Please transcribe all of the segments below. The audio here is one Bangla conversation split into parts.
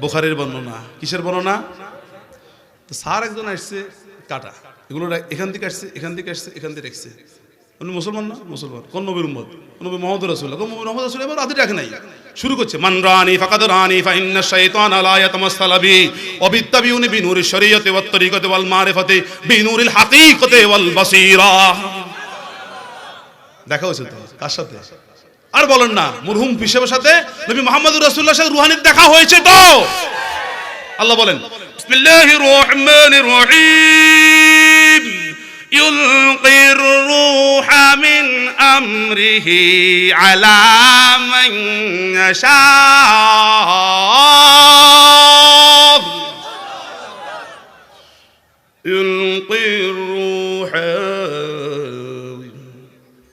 বোখারের বর্ণনা। কিসের বর্ণনা? তো স্যার একজন আসছে, কাটা। এগুলো এখান থেকে আসছে, এখান থেকে আসছে, এখান থেকে রাখছে। উনি মুসলমান না? মুসলমান। কোন নবীর উম্মত? কোন নবী মোহাম্মদ রাসূলুল্লাহ? কোন নবী মোহাম্মদ রাসূল এবার হাতে রাখে নাই। শুরু করছে, মান রানি ফাকাদ রানি ফা ইন্না শাইতান লা ইয়াতামাসসালা বি ওয়া বিত্তাবিউনি বিনুরিশ শরীয়তি ওয়াত তরিকতি ওয়াল মারিফাতি বিনুরিল হাকীকতি ওয়াল বাসীরা। দেখা হয়েছে তো? কার সাথে? আর বলেন না মরহুম পিসেবের সাথে নবী মোহাম্মদুর রাসূলুল্লাহর সাথে রুহানির দেখা হয়েছে তো আল্লাহ বলেন বিসমিল্লাহির রহমানির রহিম يلقي الروح من أمره على من يشاء يلقي الروح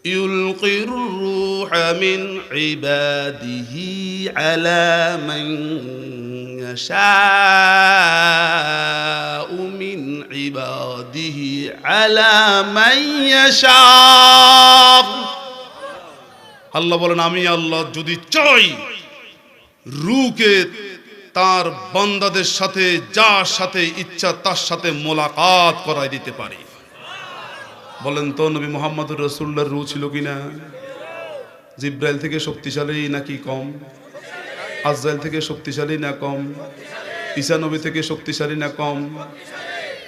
يلقي الروح من عباده على من يشاء من عباده على من يشاء আল্লাহ বলেন আমি আল্লাহ যদি চাই রুকে তার বান্দাদের সাথে যার সাথে ইচ্ছা তার সাথে মোলাকাত করাই দিতে পারি বলেন তো নবী মোহাম্মদুর রসুল্লার রু ছিল কিনা জিব্রাইল থেকে শক্তিশালী নাকি কম আজরাইল থেকে শক্তিশালী না কম ঈসা নবী থেকে শক্তিশালী না কম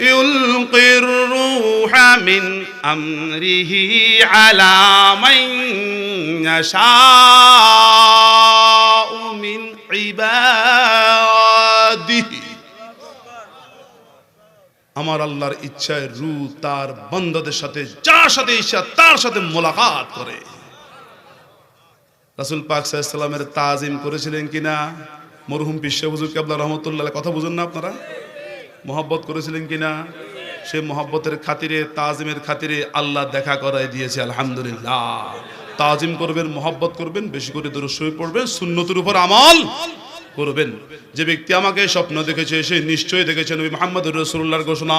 يلقي الروح من أمره على من يشاء من عباده আমার আল্লাহর ইচ্ছায় রু তার বন্ধদের সাথে যার সাথে ইচ্ছা তার সাথে মোলাকাত করে রাসুল পাক সাল্লামের তাজিম করেছিলেন কিনা? মরহুম বিশ্ব কেবলা কাবলা রহমতুল্লাহ কথা বুঝুন না আপনারা? মোহাব্বত করেছিলেন কিনা? সে মোহাব্বতের খাতিরে, তাজিমের খাতিরে আল্লাহ দেখা করাই দিয়েছে, আলহামদুলিল্লাহ। তাজিম করবেন, মোহাব্বত করবেন, বেশি করে দূর শুয়ে পড়বেন, সুন্নতির উপর আমল করবেন। যে ব্যক্তি আমাকে স্বপ্ন দেখেছে, সে নিশ্চয়ই দেখেছে নবী মোহাম্মদ রসুল্লাহর ঘোষণা।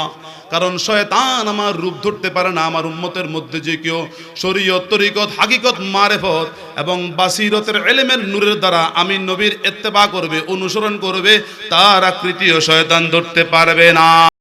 কারণ শয়তান আমার রূপ ধরতে পারে না, আমার উম্মতের মধ্যে যে কেউ শরীয়ত, তরিকত, হাকিকত, মারেফত এবং বাসিরতের এলেমের নূরের দ্বারা আমি নবীর এত্তেবা করবে, অনুসরণ করবে, তার আকৃতিও শয়তান ধরতে পারবে না।